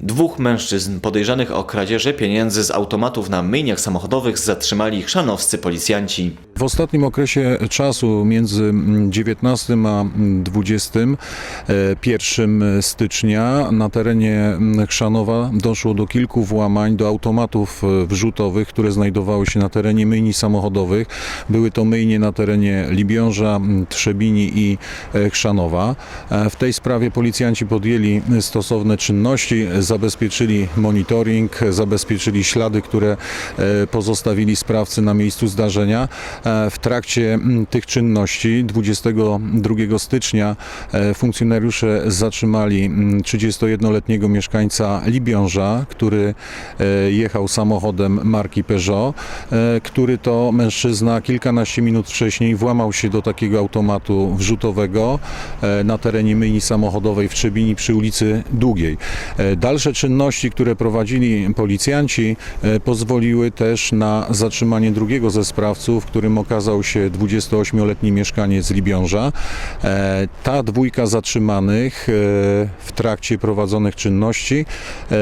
Dwóch mężczyzn podejrzanych o kradzieże pieniędzy z automatów na myjniach samochodowych zatrzymali chrzanowscy policjanci. W ostatnim okresie czasu między mm, 19 a 21 stycznia na terenie Chrzanowa doszło do kilku włamań do automatów e, wrzutowych, które znajdowały się na terenie myjni samochodowych. Były to myjnie na terenie Libiąża, Trzebini i e, Chrzanowa. E, W tej sprawie policjanci podjęli stosowne czynności, zabezpieczyli monitoring, zabezpieczyli ślady, które e, pozostawili sprawcy na miejscu zdarzenia. E, W trakcie mm, tych czynności 22 stycznia e, funkcjonariusze zatrzymali mm, 31-letniego mieszkańca Libiąża, który e, jechał samochodem marki Peugeot, który to mężczyzna kilkanaście minut wcześniej włamał się do takiego automatu wrzutowego na terenie myjni samochodowej w Trzebini przy ulicy Długiej. Dalsze czynności, które prowadzili policjanci, pozwoliły też na zatrzymanie drugiego ze sprawców, którym okazał się 28-letni mieszkaniec Libiąża. E, Ta dwójka zatrzymanych e, w trakcie prowadzonych czynności e,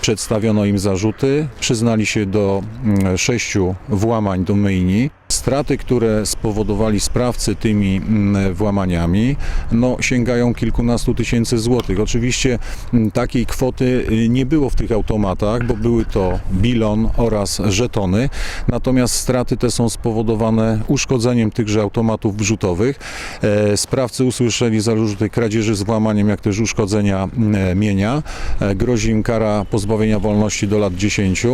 przedstawiono im zarzuty, przyznali się do mm, sześciu włamań do myjni. Straty, które spowodowali sprawcy tymi mm, włamaniami, no, sięgają kilkunastu tysięcy złotych. Oczywiście mm, takiej kwoty y, nie było w tych automatach, bo były to bilon oraz żetony. Natomiast straty te są spowodowane uszkodzeniem tychże automatów wrzutowych. E, Sprawcy usłyszeli zarzuty kradzieży z włamaniem, jak też uszkodzenia mm, mienia. E, Grozi im kara pozbawienia wolności do lat 10.